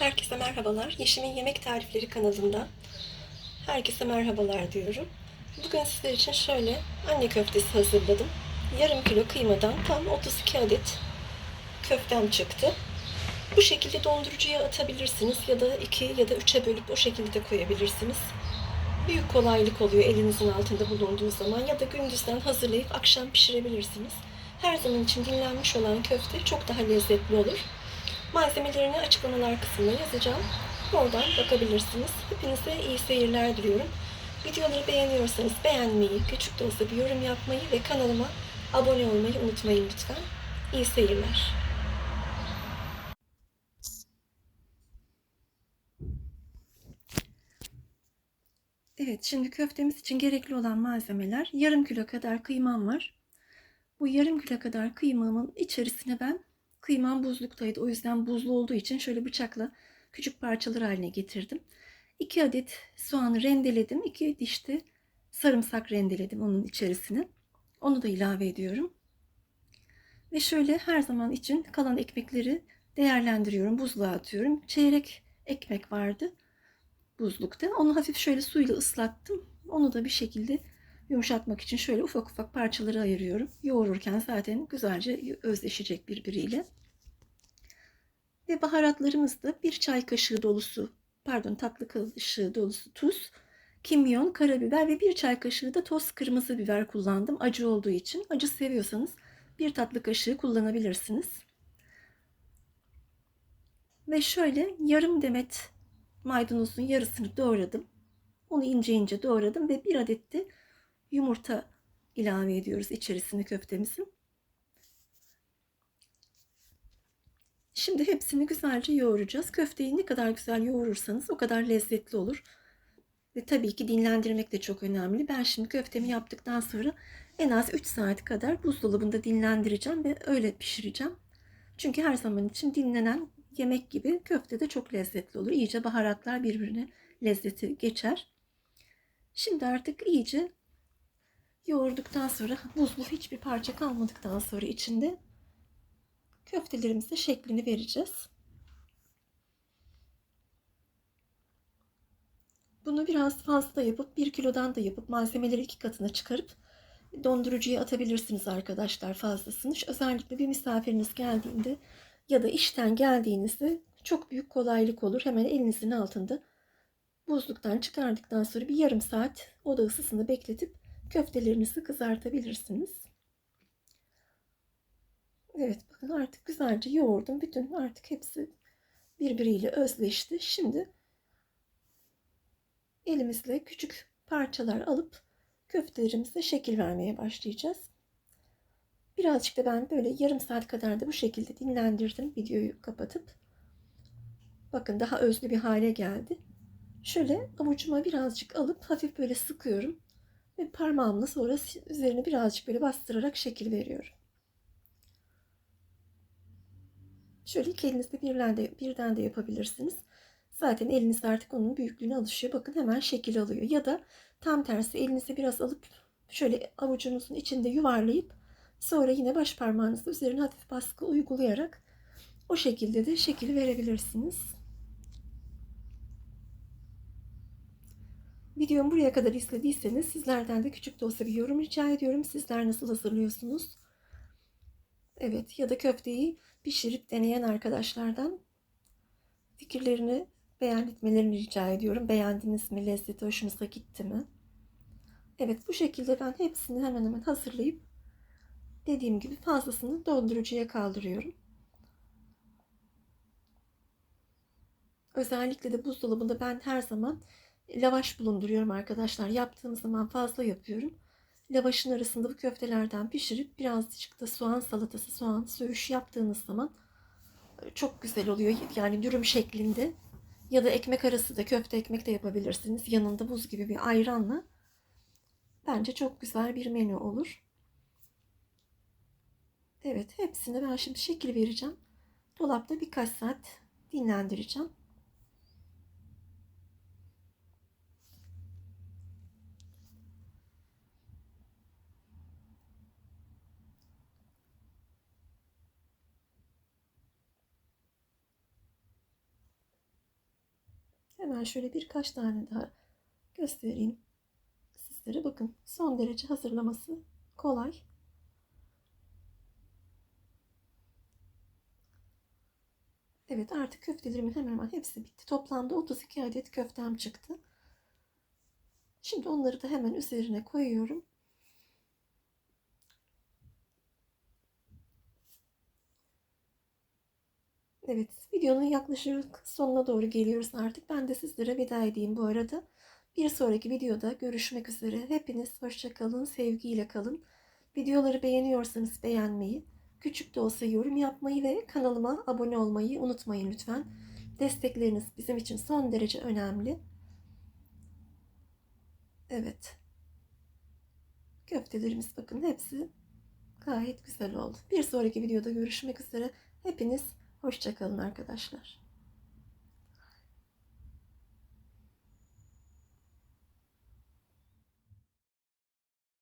Herkese merhabalar. Yeşim'in Yemek Tarifleri kanalından herkese merhabalar diyorum. Bugün sizler için şöyle anne köftesi hazırladım. Yarım kilo kıymadan tam 32 adet köftem çıktı. Bu şekilde dondurucuya atabilirsiniz ya da 2 ya da 3'e bölüp o şekilde de koyabilirsiniz. Büyük kolaylık oluyor elinizin altında bulunduğu zaman ya da gündüzden hazırlayıp akşam pişirebilirsiniz. Her zaman için dinlenmiş olan köfte çok daha lezzetli olur. Malzemelerini açıklamalar kısmına yazacağım. Oradan bakabilirsiniz. Hepinize iyi seyirler diliyorum. Videoları beğeniyorsanız beğenmeyi, küçük de olsa bir yorum yapmayı ve kanalıma abone olmayı unutmayın lütfen. İyi seyirler. Evet, şimdi köftemiz için gerekli olan malzemeler yarım kilo kadar kıymam var. Bu yarım kilo kadar kıymamın içerisine ben Kıymam buzluktaydı. O yüzden buzlu olduğu için şöyle bıçakla küçük parçalar haline getirdim. 2 adet soğanı rendeledim. 2 diş de sarımsak rendeledim onun içerisine. Onu da ilave ediyorum. Ve şöyle her zaman için kalan ekmekleri değerlendiriyorum. Buzluğa atıyorum. Çeyrek ekmek vardı buzlukta. Onu hafif şöyle suyla ıslattım. Onu da bir şekilde yumuşatmak için şöyle ufak ufak parçaları ayırıyorum. Yoğururken zaten güzelce özleşecek birbiriyle. Ve baharatlarımız da bir çay kaşığı dolusu, pardon tatlı kaşığı dolusu tuz, kimyon, karabiber ve bir çay kaşığı da toz kırmızı biber kullandım. Acı olduğu için. Acı seviyorsanız bir tatlı kaşığı kullanabilirsiniz. Ve şöyle yarım demet maydanozun yarısını doğradım. Onu ince ince doğradım ve bir adet de yumurta ilave ediyoruz içerisine köftemizin. Şimdi hepsini güzelce yoğuracağız. Köfteyi ne kadar güzel yoğurursanız o kadar lezzetli olur. Ve tabii ki dinlendirmek de çok önemli. Ben şimdi köftemi yaptıktan sonra en az 3 saat kadar buzdolabında dinlendireceğim ve öyle pişireceğim. Çünkü her zaman için dinlenen yemek gibi köfte de çok lezzetli olur. İyice baharatlar birbirine lezzeti geçer. Şimdi artık iyice yoğurduktan sonra buzlu hiçbir parça kalmadıktan sonra içinde köftelerimize şeklini vereceğiz. Bunu biraz fazla yapıp 1 kilodan da yapıp malzemeleri iki katına çıkarıp dondurucuya atabilirsiniz arkadaşlar fazlasını. Özellikle bir misafiriniz geldiğinde ya da işten geldiğinizde çok büyük kolaylık olur. Hemen elinizin altında buzluktan çıkardıktan sonra bir yarım saat oda ısısında bekletip köftelerinizi kızartabilirsiniz. Evet bakın artık güzelce yoğurdum. Bütün artık hepsi birbiriyle özleşti. Şimdi elimizle küçük parçalar alıp köftelerimize şekil vermeye başlayacağız. Birazcık da ben böyle yarım saat kadar da bu şekilde dinlendirdim videoyu kapatıp. Bakın daha özlü bir hale geldi. Şöyle avucuma birazcık alıp hafif böyle sıkıyorum. Ve parmağımla sonra üzerine birazcık böyle bastırarak şekil veriyorum. Şöyle iki elinizde birden de, birden de yapabilirsiniz. Zaten eliniz artık onun büyüklüğüne alışıyor. Bakın hemen şekil alıyor. Ya da tam tersi elinize biraz alıp şöyle avucunuzun içinde yuvarlayıp sonra yine baş parmağınızla üzerine hafif baskı uygulayarak o şekilde de şekil verebilirsiniz. Videomu buraya kadar izlediyseniz sizlerden de küçük de olsa bir yorum rica ediyorum. Sizler nasıl hazırlıyorsunuz? Evet ya da köfteyi pişirip deneyen arkadaşlardan fikirlerini beyan etmelerini rica ediyorum. Beğendiniz mi? Lezzeti hoşunuza gitti mi? Evet bu şekilde ben hepsini hemen hemen hazırlayıp dediğim gibi fazlasını dondurucuya kaldırıyorum. Özellikle de buzdolabında ben her zaman lavaş bulunduruyorum arkadaşlar. Yaptığım zaman fazla yapıyorum. Lavaşın arasında bu köftelerden pişirip birazcık da soğan salatası, soğan söğüş yaptığınız zaman e, çok güzel oluyor. Yani dürüm şeklinde ya da ekmek arası da köfte ekmek de yapabilirsiniz. Yanında buz gibi bir ayranla. Bence çok güzel bir menü olur. Evet hepsine ben şimdi şekil vereceğim. Dolapta birkaç saat dinlendireceğim. Hemen şöyle birkaç tane daha göstereyim sizlere. Bakın son derece hazırlaması kolay. Evet artık köftelerimin hemen hemen hepsi bitti. Toplamda 32 adet köftem çıktı. Şimdi onları da hemen üzerine koyuyorum. Evet, videonun yaklaşık sonuna doğru geliyoruz artık. Ben de sizlere veda edeyim bu arada. Bir sonraki videoda görüşmek üzere. Hepiniz hoşça kalın, sevgiyle kalın. Videoları beğeniyorsanız beğenmeyi, küçük de olsa yorum yapmayı ve kanalıma abone olmayı unutmayın lütfen. Destekleriniz bizim için son derece önemli. Evet. Köftelerimiz bakın hepsi gayet güzel oldu. Bir sonraki videoda görüşmek üzere. Hepiniz hoşça kalın arkadaşlar.